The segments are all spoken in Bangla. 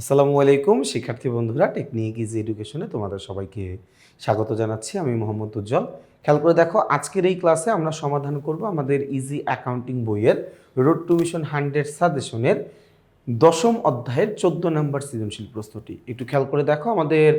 আসসালামু আলাইকুম, শিক্ষার্থী বন্ধুরা, টেকনিক ইজ এডুকেশনে তোমাদের সবাইকে স্বাগত জানাচ্ছি। আমি মোহাম্মদ উজ্জ্বল। খেয়াল করে দেখো, আজকের এই ক্লাসে আমরা সমাধান করব আমাদের ইজি অ্যাকাউন্টিং বইয়ের রোড টু মিশন হান্ড্রেড সাজেশনের দশম অধ্যায়ের চোদ্দ নম্বর সৃজনশীল প্রশ্নটি। একটু খেয়াল করে দেখো, আমাদের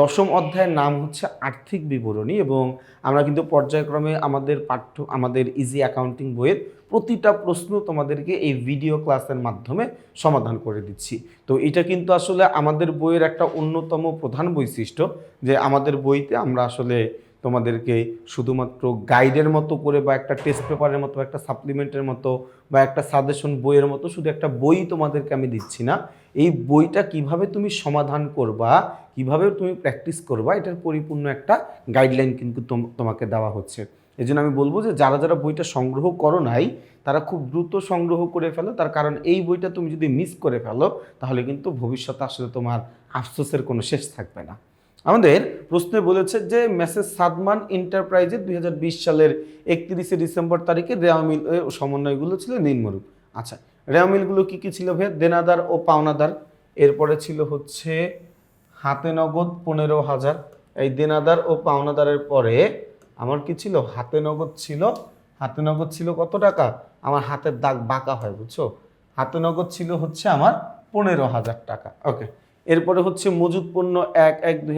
দশম অধ্যায়ের নাম হচ্ছে আর্থিক বিবরণী এবং আমরা কিন্তু পর্যায়ক্রমে আমাদের পাঠ্য, আমাদের ইজি অ্যাকাউন্টিং বইয়ের প্রতিটা প্রশ্ন তোমাদেরকে এই ভিডিও ক্লাসের মাধ্যমে সমাধান করে দিচ্ছি। তো এটা কিন্তু আসলে আমাদের বইয়ের একটা অন্যতম প্রধান বৈশিষ্ট্য যে আমাদের বইতে আমরা আসলে তোমাদেরকে শুধুমাত্র গাইডের মতো করে বা একটা টেস্ট পেপারের মতো, একটা সাপ্লিমেন্টের মতো বা একটা সাজেশন বইয়ের মতো শুধু একটা বই তোমাদেরকে আমি দিচ্ছি না। এই বইটা কীভাবে তুমি সমাধান করবা, কীভাবে তুমি প্র্যাকটিস করবা, এটার পরিপূর্ণ একটা গাইডলাইন কিন্তু তোম- তোমাকে দেওয়া হচ্ছে। এই জন্য আমি বলব যে যারা যারা বইটা সংগ্রহ করো নাই, তারা খুব দ্রুত সংগ্রহ করে ফেলো। তার কারণ এই বইটা তুমি যদি মিস করে ফেলো, তাহলে কিন্তু ভবিষ্যতে আসলে তোমার আফসোসের কোনো শেষ থাকবে না। আমাদের প্রশ্নে বলেছে যে মেসেজ সাদমান এন্টারপ্রাইজে দুই হাজার বিশ সালের একত্রিশে ডিসেম্বর তারিখে রেওয়ামিল সমন্বয়গুলো ছিল নিম্নরূপ আচ্ছা রেওয়ামিলগুলো কি কি ছিল ভাইয়া? দেনাদার ও পাওনাদার। এরপরে ছিল হচ্ছে হাতে নগদ পনেরো হাজার। এই দেনাদার ও পাওনাদারের পরে আমার কি ছিল? হাতে নগদ ছিল। হাতে নগদ ছিল কত টাকা? আমার হাতের দাগ বাঁকা হয়, বুঝছ? হাতে নগদ ছিল হচ্ছে আমার পনেরো হাজার টাকা। ওকে এরপরে হচ্ছে মজুদ পণ্য এক এক দুই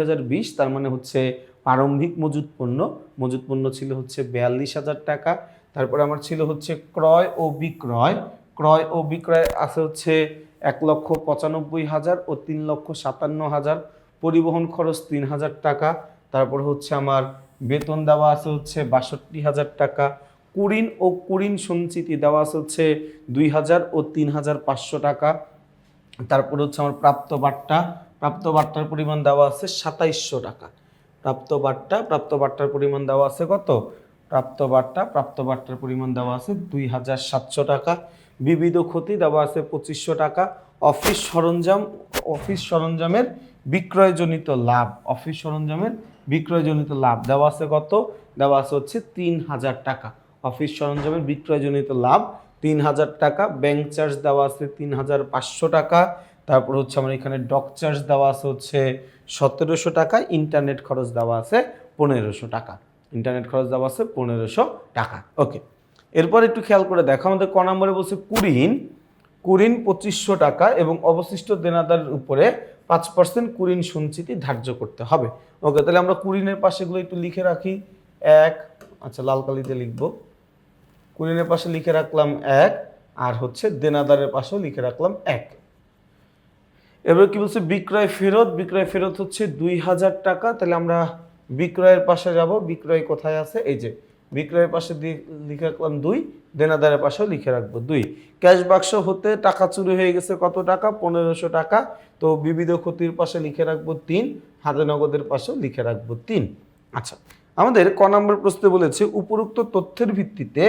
তার মানে হচ্ছে প্রারম্ভিক মজুদ পণ্য। মজুদ পণ্য ছিল হচ্ছে বিয়াল্লিশ হাজার টাকা। তারপরে আমার ছিল হচ্ছে ক্রয় ও বিক্রয়। ক্রয় ও বিক্রয় আছে হচ্ছে এক লক্ষ পঁচানব্বই হাজার ও তিন লক্ষ সাতান্ন হাজার। পরিবহন খরচ তিন হাজার টাকা। তারপর হচ্ছে আমার বেতন দেওয়া আছে হচ্ছে বাষট্টি হাজার টাকা। কুড়িন ও কুড়িন সঞ্চিতি দেওয়া আছে হচ্ছে দুই হাজার ও তিন হাজার পাঁচশো টাকা। তারপর হচ্ছে আমার প্রাপ্ত বার্তা প্রাপ্ত বার্তার পরিমাণ দেওয়া আছে সাতাইশশো টাকা। প্রাপ্ত বার্তা প্রাপ্ত বার্তার পরিমাণ দেওয়া আছে কত? প্রাপ্ত বার্তা প্রাপ্ত বার্তার পরিমাণ দেওয়া আছে দুই হাজার সাতশো টাকা। বিবিধ ক্ষতি দেওয়া আছে পঁচিশশো টাকা। অফিস সরঞ্জাম, অফিস সরঞ্জামের বিক্রয়জনিত লাভ, অফিস সরঞ্জামের বিক্রয়জনিত লাভ দেওয়া আছে কত? দেওয়া আছে হচ্ছে তিন হাজার টাকা। অফিস সরঞ্জামের বিক্রয়জনিত লাভ তিন হাজার টাকা ব্যাংক চার্জ দেওয়া আছে তিন হাজার পাঁচশো টাকা। তারপর হচ্ছে আমার এখানে ডক চার্জ দেওয়া আছে হচ্ছে সতেরোশো টাকা ইন্টারনেট খরচ দেওয়া আছে পনেরোশো টাকা। ইন্টারনেট খরচ দেওয়া আছে পনেরোশো টাকা। ওকে এরপর একটু খেয়াল করে দেখো, আমাদের ক নম্বরে বলছে কুড়িন কুড়িন পঁচিশশো টাকা এবং অবশিষ্ট দেনাদারের উপরে পাঁচ পার্সেন্ট কুড়িন সঞ্চিতি ধার্য করতে হবে। ওকে তাহলে আমরা কুড়িনের পাশেগুলো একটু লিখে রাখি। এক আচ্ছা লাল কালিতে লিখব। কুড়িনের পাশে লিখে রাখলাম এক, আর হচ্ছে দেনাদারের পাশেও লিখে রাখলাম এক। এবার কি বলছে? বিক্রয় ফেরত বিক্রয় ফেরত হচ্ছে দুই হাজার টাকা। তাহলে আমরা বিক্রয়ের পাশে যাব। বিক্রয় কোথায় আছে? এই যে, বিক্রয়ের পাশে লিখে রাখলাম দুই, দেনাদারের পাশেও লিখে রাখব দুই। ক্যাশ বাক্স হতে টাকা চুরি হয়ে গেছে কত টাকা? পনেরোশো টাকা। তো বিবিধ ক্ষতির পাশে লিখে রাখব তিন, হাতে নগদের পাশেও লিখে রাখব তিন। আচ্ছা আমাদের ক নম্বর প্রশ্নে বলেছে, উপরোক্ত তথ্যের ভিত্তিতে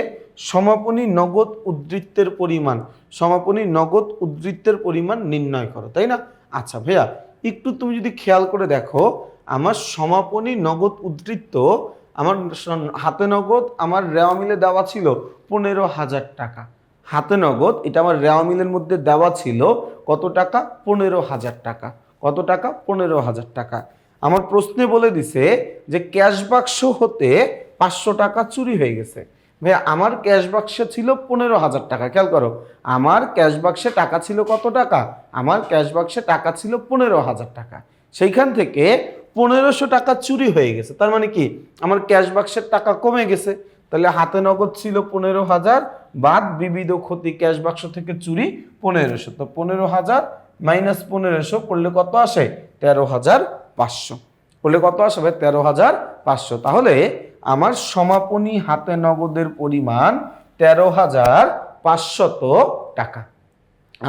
সমাপনী নগদ উদ্ধৃত্তের পরিমাণ, সমাপনী নগদ উদ্ধৃত্তের পরিমাণ নির্ণয় করো, তাই না? আচ্ছা ভাইয়া, একটু তুমি যদি খেয়াল করে দেখো, আমার সমাপনী নগদ উদ্ধৃত্ত, আমার হাতে নগদ, আমার রেওয়া মিলে দেওয়া ছিল পনেরো হাজার টাকা। হাতে নগদ, এটা আমার রেওয়া মিলের মধ্যে দেওয়া ছিল কত টাকা? পনেরো হাজার টাকা। কত টাকা? পনেরো হাজার টাকা। আমার প্রশ্নে বলে দিছে যে ক্যাশ বাক্স হতে পাঁচশো টাকা চুরি হয়ে গেছে। ভাই আমার ক্যাশ বাক্সে ছিল পনেরো হাজার টাকা, খেয়াল করো। আমার ক্যাশ বাক্সে টাকা ছিল কত টাকা? আমার ক্যাশ বাক্সে টাকা ছিল পনেরো হাজার টাকা। সেইখান থেকে পনেরোশো টাকা চুরি হয়ে গেছে। তার মানে কি? আমার ক্যাশ বাক্সের টাকা কমে গেছে। তাহলে হাতে নগদ ছিল পনেরো হাজার, বাদ বিবিধ ক্ষতি ক্যাশ বাক্স থেকে চুরি পনেরোশো। তো পনেরো হাজার মাইনাস পনেরোশো করলে কত আসে? তেরো হাজার পাঁচশো। করলে কত আসবে? তেরো হাজার পাঁচশো। তাহলে আমার সমাপনী হাতে নগদের পরিমাণ তেরো হাজার পাঁচশত টাকা।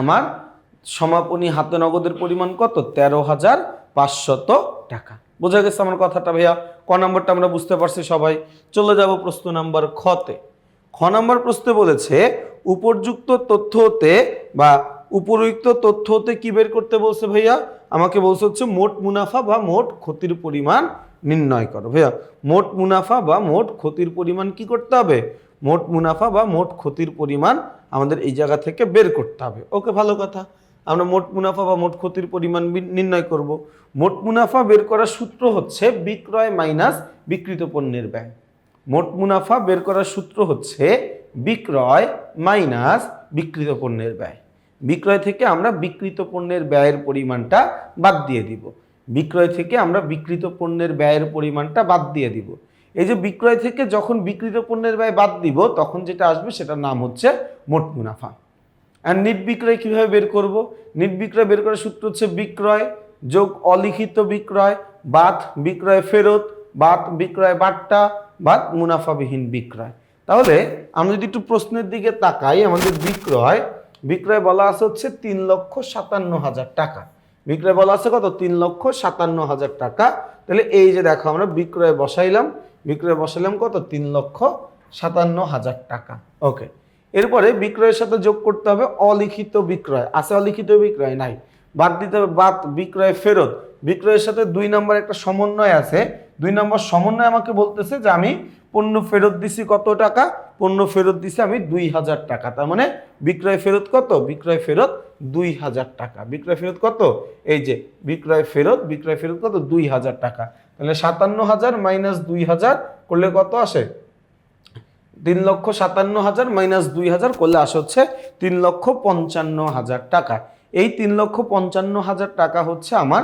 আমার সমাপনী হাতে নগদের পরিমাণ কত? তেরো হাজার পাঁচশত টাকা। বোঝা গেছে আমার কথাটা ভাইয়া? ক নম্বরটা আমরা বুঝতে পারছি সবাই। চলে যাব প্রশ্ন নাম্বার খতে খ নম্বর প্রশ্নে বলেছে, উপযুক্ত তথ্য হতে বা উপরুক্ত তথ্য হতে কি বের করতে বলছে ভাইয়া? আমাকে বলছে হচ্ছে মোট মুনাফা বা মোট ক্ষতির পরিমাণ নির্ণয় করো। ভাইয়া, মোট মুনাফা বা মোট ক্ষতির পরিমাণ কি করতে হবে? মোট মুনাফা বা মোট ক্ষতির পরিমাণ আমাদের এই জায়গা থেকে বের করতে হবে। ওকে, ভালো কথা। আমরা মোট মুনাফা বা মোট ক্ষতির পরিমাণ নির্ণয় করব। মোট মুনাফা বের করার সূত্র হচ্ছে বিক্রয় মাইনাস বিক্রিত পণ্যের ব্যয়। মোট মুনাফা বের করার সূত্র হচ্ছে বিক্রয় মাইনাস বিক্রিত পণ্যের ব্যয়। বিক্রয় থেকে আমরা বিক্রিত পণ্যের ব্যয়ের পরিমাণটা বাদ দিয়ে দিব। বিক্রয় থেকে আমরা বিক্রিত পণ্যের ব্যয়ের পরিমাণটা বাদ দিয়ে দিব। এই যে বিক্রয় থেকে যখন বিক্রিত পণ্যের ব্যয় বাদ দিব, তখন যেটা আসবে সেটার নাম হচ্ছে মোট মুনাফা। আর নিট বিক্রয় কীভাবে বের করব? নিট বিক্রয় বের করার সূত্র হচ্ছে বিক্রয় যোগ অলিখিত বিক্রয়, বাদ বিক্রয় ফেরত, বাদ বিক্রয় বাট্টা, বাদ মুনাফাবিহীন বিক্রয়। তাহলে আমরা যদি একটু প্রশ্নের দিকে তাকাই, আমাদের বিক্রয় বিক্রয় বলা আছে হচ্ছে তিন লক্ষ সাতান্ন হাজার টাকা। বিক্রয় বলা আছে কত? তিন লক্ষ সাতান্ন হাজার টাকা। তাহলে এই যে দেখো আমরা বিক্রয় বসাইলাম। বিক্রয় বসাইলাম কত? তিন লক্ষ সাতান্ন হাজার টাকা। ওকে এরপরে বিক্রয়ের সাথে যোগ করতে হবে অলিখিত বিক্রয়। আছে অলিখিত বিক্রয়? নাই। বাদ দিতে হবে, বাদ বিক্রয় ফেরত। বিক্রয়ের সাথে দুই নম্বর একটা সমন্বয় আছে। দুই নম্বর সমন্বয় আমাকে বলতেছে যে আমি পণ্য ফেরত দিছি কত টাকা? পণ্য ফেরত দিছি আমি দুই হাজার টাকা। তার মানে বিক্রয় ফেরত কত? বিক্রয় ফেরত দুই হাজার টাকা। বিক্রয় ফেরত কত? এই যে বিক্রয় ফেরত বিক্রয় ফেরত কত? দুই হাজার টাকা। তাহলে সাতান্ন হাজার মাইনাস দুই হাজার করলে কত আসে? তিন লক্ষ সাতান্ন হাজার মাইনাস দুই হাজার করলে আসে হচ্ছে তিন লক্ষ পঞ্চান্ন হাজার টাকা। এই তিন লক্ষ পঞ্চান্ন হাজার টাকা হচ্ছে আমার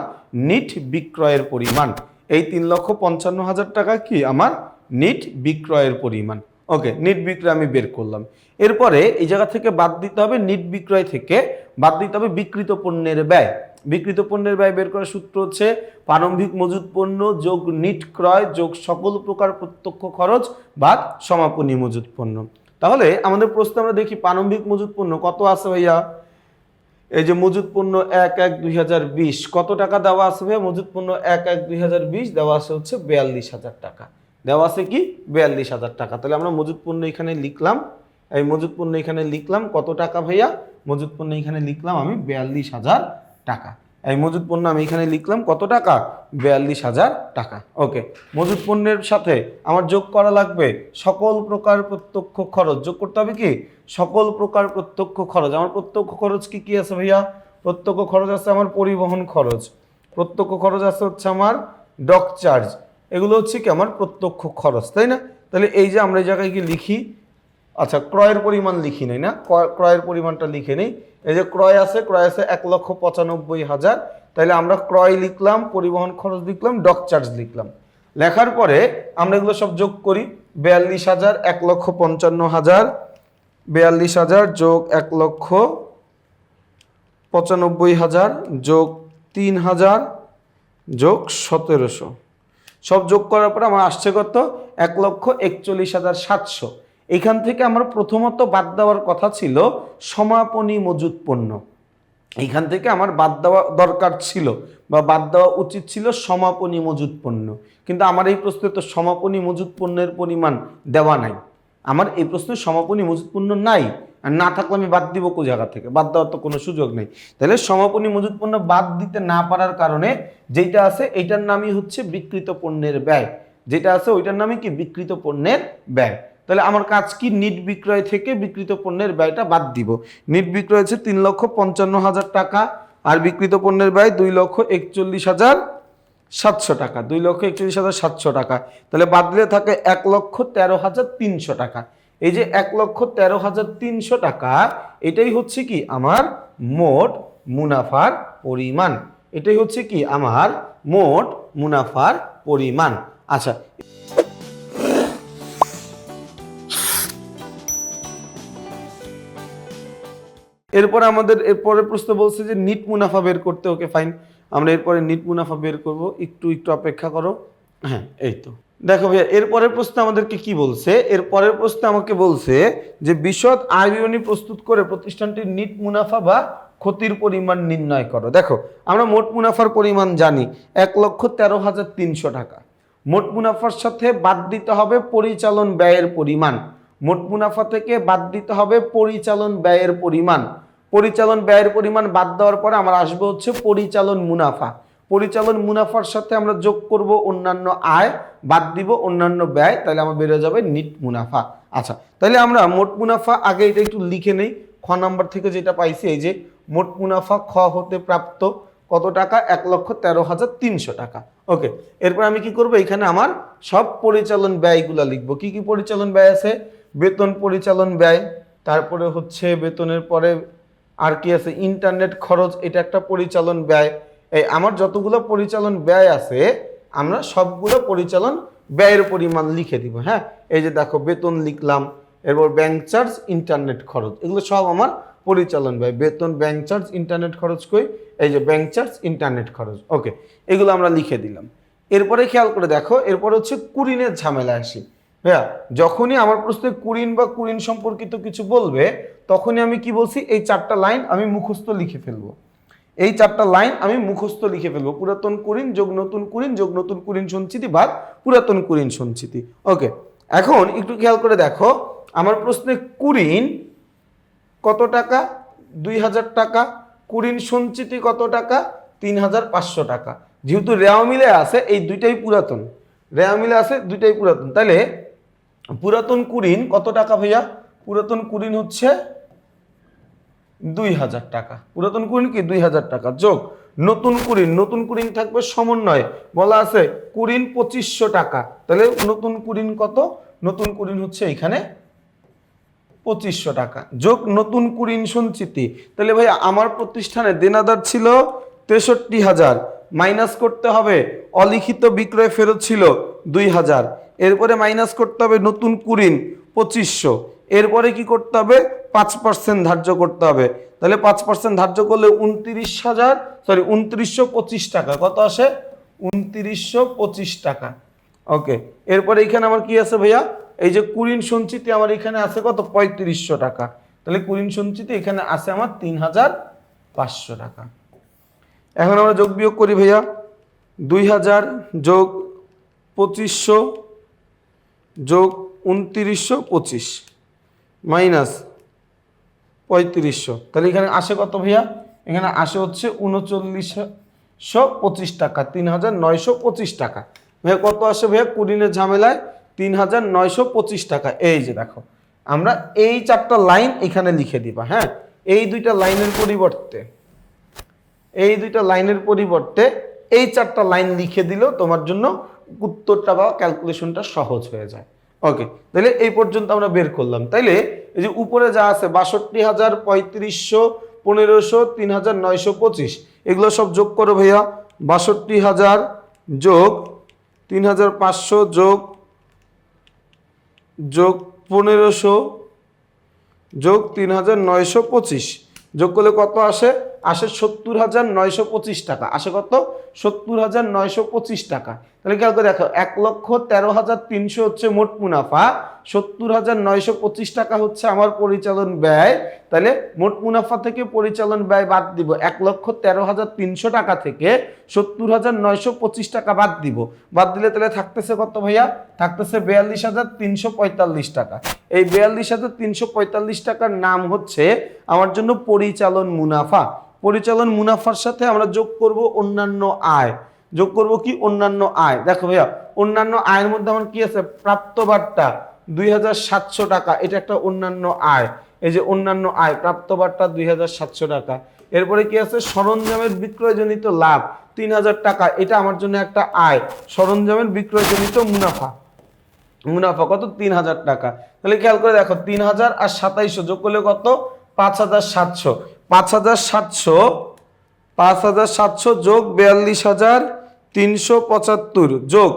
নিট বিক্রয়ের পরিমাণ। এই তিন লক্ষ পঞ্চান্ন হাজার টাকা কি আমার নিট বিক্রয়ের পরিমাণ? ওকে, নিট বিক্রয় আমি বের করলাম। এরপরে এই জায়গা থেকে বাদ দিতে হবে নিট বিক্রয় থেকে, বাদ দিতে হবে বিকৃত পণ্যের ব্যয়। বিকৃত পণ্যের ব্যয় বের করার সূত্র হচ্ছে প্রারম্ভিক মজুত পণ্য, যোগ নিট ক্রয়, যোগ সকল প্রকার প্রত্যক্ষ খরচ, বাদ সমাপনী মজুত পণ্য। তাহলে আমাদের প্রশ্নে আমরা দেখি প্রারম্ভিক মজুত পণ্য কত আছে ভাইয়া? এই যে মজুদ পণ্য এক এক দুই হাজার বিশ, কত টাকা দেওয়া আছে ভাইয়া? মজুদ পণ্য এক এক দুই হাজার বিশ, দেওয়া আছে হচ্ছে বিয়াল্লিশ হাজার টাকা। দেওয়া আছে কি? বিয়াল্লিশ হাজার টাকা। তাহলে আমরা মজুদ পণ্য এখানে লিখলাম। এই মজুদ পণ্য এখানে লিখলাম কত টাকা ভাইয়া? মজুদ পণ্য এখানে লিখলাম আমি বিয়াল্লিশ হাজার টাকা। এই মজুত পণ্য আমি এখানে লিখলাম কত টাকা? বিয়াল্লিশ হাজার টাকা। ওকে মজুত পণ্যের সাথে আমার যোগ করা লাগবে সকল প্রকার প্রত্যক্ষ খরচ। যোগ করতে হবে কি? সকল প্রকার প্রত্যক্ষ খরচ। আমার প্রত্যক্ষ খরচ কি কি আছে ভাইয়া? প্রত্যক্ষ খরচ আছে আমার পরিবহন খরচ। প্রত্যক্ষ খরচ আছে হচ্ছে আমার ডক চার্জ এগুলো হচ্ছে কি আমার প্রত্যক্ষ খরচ, তাই না? তাহলে এই যে আমরা এই জায়গায় কি লিখি আচ্ছা ক্রয়ের পরিমাণ লিখি নাই না? ক্রয়- ক্রয়ের পরিমাণটা লিখে নেই। এই যে ক্রয় আছে ক্রয় আছে এক লক্ষ পঁচানব্বই হাজার। তাহলে আমরা ক্রয় লিখলাম, পরিবহন খরচ লিখলাম ডক চার্জ লিখলাম। লেখার পরে আমরা এগুলো সব যোগ করি, বিয়াল্লিশ হাজার, এক লক্ষ পঞ্চান্ন হাজার। বিয়াল্লিশ হাজার যোগ এক লক্ষ পঁচানব্বই হাজার যোগ তিন হাজার যোগ সতেরোশো। সব যোগ করার পরে আমার আসছে কত? এক লক্ষ একচল্লিশ হাজার সাতশো। এখান থেকে আমার প্রথমত বাদ দেওয়ার কথা ছিল সমাপনী মজুত পণ্য। এইখান থেকে আমার বাদ দেওয়া দরকার ছিল বা বাদ দেওয়া উচিত ছিল সমাপনী মজুত পণ্য। কিন্তু আমার এই প্রশ্নে তো সমাপনী মজুত পণ্যের পরিমাণ দেওয়া নাই। আমার এই প্রশ্নে সমাপনী মজুত পণ্য নাই। আর না থাকলে আমি বাদ দিব কোন জায়গা থেকে? বাদ দেওয়ার তো কোনো সুযোগ নেই। তাহলে সমাপনী মজুত পণ্য বাদ দিতে না পারার কারণে যেটা আছে এইটার নামই হচ্ছে বিকৃত পণ্যের ব্যয়। যেটা আছে ওইটার নামই কি? বিকৃত পণ্যের ব্যয়। তাহলে আমার কাজ কি? নিট বিক্রয় থেকে বিকৃত পণ্যের ব্যয়টা বাদ দিব। নিট বিক্রয় হচ্ছে তিন লক্ষ পঞ্চান্ন হাজার টাকা আর বিকৃত পণ্যের ব্যয় দুই লক্ষ একচল্লিশ হাজার সাতশো টাকা। দুই লক্ষ একচল্লিশ হাজার সাতশো টাকা। তাহলে বাদ দিলে থাকে এক লক্ষ তেরো হাজার তিনশো টাকা। এই যে এক লক্ষ তেরো হাজার তিনশো টাকা, এটাই হচ্ছে কি? আমার মোট মুনাফার পরিমাণ। এটাই হচ্ছে কি? আমার মোট মুনাফার পরিমাণ। আচ্ছা এরপরে আমাদের এরপরে প্রশ্ন বলছে যে নিট মুনাফা বের করতে, ওকে ফাইন আমরা এরপরে নিট মুনাফা বের করব, একটু একটু অপেক্ষা করো। হ্যাঁ এই তো। দেখো ভাইয়া, এরপরের প্রশ্ন আমাদেরকে কি বলছে? এর পরের প্রশ্ন আমাকে বলছে যে বিশদ আয় বিবরণী প্রস্তুত করে প্রতিষ্ঠানটির নিট মুনাফা বা ক্ষতির পরিমাণ নির্ণয় করো। দেখো, আমরা মোট মুনাফার পরিমাণ জানি, এক লক্ষ তেরো হাজার তিনশো টাকা। মোট মুনাফার সাথে বাদ দিতে হবে পরিচালন ব্যয়ের পরিমাণ। মোট মুনাফা থেকে বাদ দিতে হবে পরিচালন ব্যয়ের পরিমাণ। পরিচালন ব্যয়ের পরিমাণ বাদ দেওয়ার পরে আমার আসবে হচ্ছে পরিচালন মুনাফা। পরিচালন মুনাফার সাথে আমরা যোগ করব অন্যান্য আয়, বাদ দিব অন্যান্য ব্যয়, তাহলে আমার বেরো যাবে নিট মুনাফা। আচ্ছা তাহলে আমরা মোট মুনাফা আগে এটা একটু লিখে নেই। খ নাম্বার থেকে যেটা পাইছি এই যে, মোট মুনাফা খ হতে প্রাপ্ত কত টাকা? এক লক্ষ তেরো হাজার তিনশো টাকা। ওকে, এরপর আমি কি করব? এখানে আমার সব পরিচালন ব্যয়গুলো লিখব। কি কি পরিচালন ব্যয় আছে? বেতন পরিচালন ব্যয়, তারপরে হচ্ছে বেতনের পরে আর কি আছে ইন্টারনেট খরচ, এটা একটা পরিচালন ব্যয়। এই আমার যতগুলো পরিচালন ব্যয় আছে, আমরা সবগুলো পরিচালন ব্যয়ের পরিমাণ লিখে দিব হ্যাঁ? এই যে দেখো, বেতন লিখলাম, এরপর ব্যাংক চার্জ ইন্টারনেট খরচ, এগুলো সব আমার পরিচালন ব্যয়। বেতন ব্যাংক চার্জ ইন্টারনেট খরচ কই? এই যে ব্যাংক চার্জ ইন্টারনেট খরচ ওকে এগুলো আমরা লিখে দিলাম। এরপরে খেয়াল করে দেখো, এরপর হচ্ছে কুরিনের ঝামেলা আসি। হ্যাঁ যখনই আমার প্রশ্নে কুরিন বা কুরিন সম্পর্কিত কিছু বলবে, তখনই আমি কি বলছি? এই চারটা লাইন আমি মুখস্থ লিখে ফেলব। এই চারটা লাইন আমি মুখস্থ লিখে ফেলব। পুরাতন কুরিন, যোগ নতুন কুরিন, যোগ নতুন কুরিন সঞ্চিতি ভাগ পুরাতন কুরিন সঞ্চিতি। ওকে, এখন একটু খেয়াল করে দেখো, আমার প্রশ্নে কুরিন কত টাকা? দুই হাজার টাকা। কুরিন সঞ্চিতি কত টাকা? তিন হাজার পাঁচশো টাকা। যেহেতু রেওয়া মিলে আছে, এই দুইটাই পুরাতন। রেওয়া মিলে আছে, দুইটাই পুরাতন। তাহলে পুরাতন কুরিন কত টাকা ভাইয়া? পুরাতন কুরিন হচ্ছে দুই হাজার টাকা। পুরাতন কুরিন কি? দুই হাজার টাকা। যোগ, নতুন কুরিন নতুন কুরিন থাকবে সমন্বয়। বলা আছে কুরিন পঁচিশশো টাকা। তাহলে নতুন কুরিন কত? নতুন কুরিন হচ্ছে এখানে পঁচিশশো টাকা। যোগ, নতুন কুরিন সঞ্চিতি। তাহলে ভাই আমার প্রতিষ্ঠানে দেনাদার ছিল তেষট্টি হাজার। মাইনাস করতে হবে, অলিখিত বিক্রয় ফেরত ছিল দুই হাজার। এরপরে মাইনাস করতে হবে নতুন কুরিন পঁচিশশো। এরপরে কি করতে হবে? পাঁচ পার্সেন্ট ধার্য করতে হবে। তাহলে পাঁচ পার্সেন্ট ধার্য করলে উনত্রিশ হাজার সরি উনত্রিশশো পঁচিশ টাকা। কত আসে? উনত্রিশশো পঁচিশ টাকা। ওকে এরপরে এখানে আমার কি আছে ভাইয়া? এই যে কুরিন সঞ্চিতি আমার এখানে আছে কত? পঁয়ত্রিশশো টাকা। তাহলে কুরিন সঞ্চিতি এখানে আছে আমার তিন হাজার পাঁচশো টাকা। এখন আমরা যোগ বিয়োগ করি ভাইয়া। দুই হাজার যোগ পঁচিশশো যোগ উনত্রিশশো পঁচিশ, মাইনাস পঁয়ত্রিশশো। তাহলে এখানে আসে কত ভাইয়া? এখানে আসে হচ্ছে উনচল্লিশশো পঁচিশ টাকা তিন হাজার নয়শো পঁচিশ টাকা। ভাইয়া কত আসে ভাইয়া? কুড়িনের ঝামেলায় তিন হাজার নয়শো পঁচিশ টাকা। এই যে দেখো, আমরা এই চারটা লাইন এখানে লিখে দিবা হ্যাঁ? এই দুইটা লাইনের পরিবর্তে, এই দুইটা লাইনের পরিবর্তে এই চারটা লাইন লিখে দিলেও তোমার জন্য উত্তরটা বা ক্যালকুলেশনটা সহজ হয়ে যায়। ওকে তাহলে এই পর্যন্ত আমরা বের করলাম। তাইলে এই যে উপরে যা আছে বাষট্টি হাজার পঁয়ত্রিশশো পনেরোশো তিন হাজার নয়শো পঁচিশ, এগুলো সব যোগ করো ভাইয়া। বাষট্টি হাজার যোগ তিন হাজার পাঁচশো যোগ যোগ পনেরোশো যোগ তিন হাজার নয়শো পঁচিশ। যোগ করলে কত আসে? আসে সত্তর হাজার নয়শো পঁচিশ টাকা। আসে কত? সত্তর হাজার নয়শো পঁচিশ টাকা। তাহলে খেয়াল করে দেখো, এক লক্ষ তেরো হাজার তিনশো হচ্ছে মোট মুনাফা। সত্তর হাজার নয়শো পঁচিশ টাকা হচ্ছে আমার পরিচালন ব্যয়। তাহলে মোট মুনাফা থেকে পরিচালন ব্যয় বাদ দিব এক লক্ষ তেরো হাজার তিনশো টাকা থেকে সত্তর হাজার নয়শো পঁচিশ টাকা বাদ দিব। বাদ দিলে তাহলে থাকতেছে কত ভাইয়া? থাকতেছে বিয়াল্লিশ হাজার তিনশো পঁয়তাল্লিশ টাকা। এই বিয়াল্লিশ হাজার তিনশো পঁয়তাল্লিশ টাকার নাম হচ্ছে আমার জন্য পরিচালন মুনাফা। পরিচালন মুনাফার সাথে আমরা যোগ করব অন্যান্য আয়। যোগ করব কি? অন্যান্য আয়। দেখো ভাইয়া, অন্যান্য আয়ের মধ্যে আমার কি আছে? প্রাপ্ত বার্তা দুই হাজার সাতশো টাকা। এটা একটা অন্যান্য আয়। এই যে অন্যান্য আয় প্রাপ্ত বার্তা দুই হাজার সাতশো টাকা। এরপরে কি আছে? সরঞ্জামের বিক্রয়জনিত লাভ তিন হাজার টাকা। এটা আমার জন্য একটা আয়। সরঞ্জামের বিক্রয়জনিত মুনাফা। মুনাফা কত? তিন হাজার টাকা। তাহলে খেয়াল করে দেখো, তিন হাজার আর সাতাইশশো যোগ করলে কত? পাঁচ হাজার সাতশো। পাঁচ হাজার সাতশো, পাঁচ হাজার সাতশো যোগ বিয়াল্লিশ হাজার তিনশো পঁচাত্তর, যোগ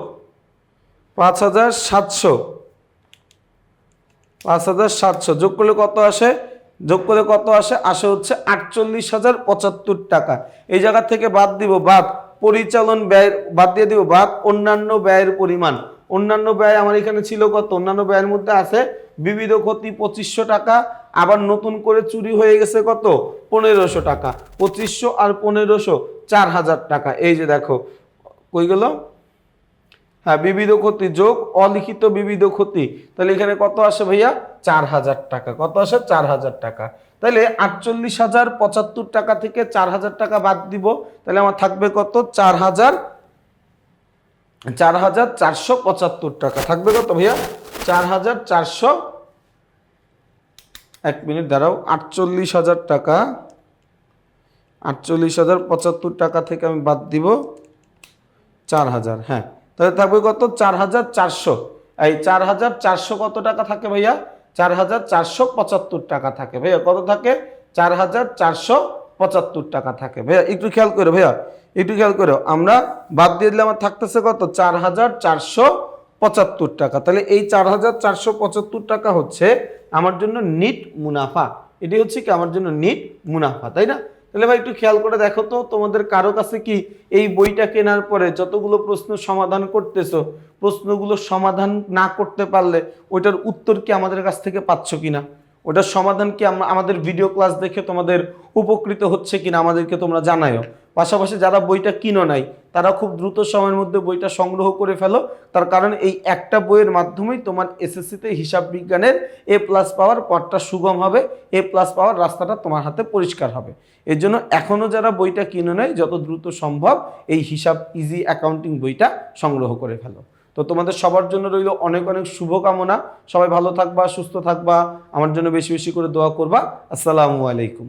পাঁচ হাজার সাতশো। পাঁচ হাজার সাতশো, যোগ করলে কত আসে? যোগ করলে কত আসে? আসে হচ্ছে আটচল্লিশ হাজার পঁচাত্তর টাকা। এই জায়গা থেকে বাদ দিব বাদ, পরিচালন ব্যয়, বাদ দিয়ে দিব বাদ, অন্যান্য ব্যয়ের পরিমাণ। অন্যান্য ব্যয় আমার এখানে ছিল কত? অন্যান্য ব্যয়ের মধ্যে আছে বিবিধ ক্ষতি পঁচিশশো টাকা আবার নতুন করে চুরি হয়ে গেছে কত? পনেরোশো টাকা। পঁচিশশো আর পনেরোশো চার হাজার টাকা। এই যে দেখো, কই গেল? হ্যাঁ বিবিধ ক্ষতি যোগ অলিখিত বিবিধ ক্ষতি। তাহলে এখানে কত আসে ভাইয়া? চার হাজার টাকা। কত আসে? চার হাজার টাকা। তাহলে আটচল্লিশ হাজার পঁচাত্তর টাকা থেকে চার হাজার টাকা বাদ দিব। তাহলে আমার থাকবে কত? চার হাজার চার হাজার চারশো পঁচাত্তর টাকা। থাকবে কত ভাইয়া? চার হাজার চারশো এক মিনিট দাঁড়াও, আটচল্লিশ হাজার টাকা, আটচল্লিশ হাজার পঁচাত্তর টাকা থেকে আমি বাদ দিব চার হাজার হ্যাঁ। তাহলে থাকবে কত? চার হাজার চারশো। এই চার হাজার চারশো কত টাকা থাকে ভাইয়া? চার হাজার চারশো পঁচাত্তর টাকা থাকে ভাইয়া। কত থাকে? চার হাজার চারশো পঁচাত্তর টাকা থাকে ভাইয়া। একটু খেয়াল করো ভাইয়া, একটু খেয়াল করো। আমরা বাদ দিয়ে দিলে আমার থাকতেছে কত? চার হাজার চারশো পঁচাত্তর টাকা। তাহলে এই চার হাজার চারশো পঁচাত্তর টাকা হচ্ছে আমার জন্য নিট মুনাফা। এটি হচ্ছে কি আমার জন্য নিট মুনাফা, তাই না? তাহলে ভাই একটু খেয়াল করে দেখো তো, তোমাদের কারও কাছে কি এই বইটা কেনার পরে যতগুলো প্রশ্ন সমাধান করতেছো, প্রশ্নগুলো সমাধান না করতে পারলে ওইটার উত্তর কি আমাদের কাছ থেকে পাচ্ছ কিনা? ওটার সমাধান কি আমরা আমাদের ভিডিও ক্লাস দেখে তোমাদের উপকৃত হচ্ছে কিনা আমাদেরকে তোমরা জানায়ও। পাশাপাশি যারা বইটা কিনো নাই তারা খুব দ্রুত সময়ের মধ্যে বইটা সংগ্রহ করে ফেলো। তার কারণ এই একটা বইয়ের মাধ্যমেই তোমার এসএসসিতে হিসাব বিজ্ঞানের এ প্লাস পাওয়ার পথটা সুগম হবে এ প্লাস পাওয়ার রাস্তাটা তোমার হাতে পরিষ্কার হবে। এর জন্য এখনও যারা বইটা কিনে নেয়, যত দ্রুত সম্ভব এই হিসাব ইজি অ্যাকাউন্টিং বইটা সংগ্রহ করে ফেলো। তো তোমাদের সবার জন্য রইল অনেক অনেক শুভকামনা। সবাই ভালো থাকবা, সুস্থ থাকবা। আমার জন্য বেশি বেশি করে দোয়া করবা। আসসালামু আলাইকুম।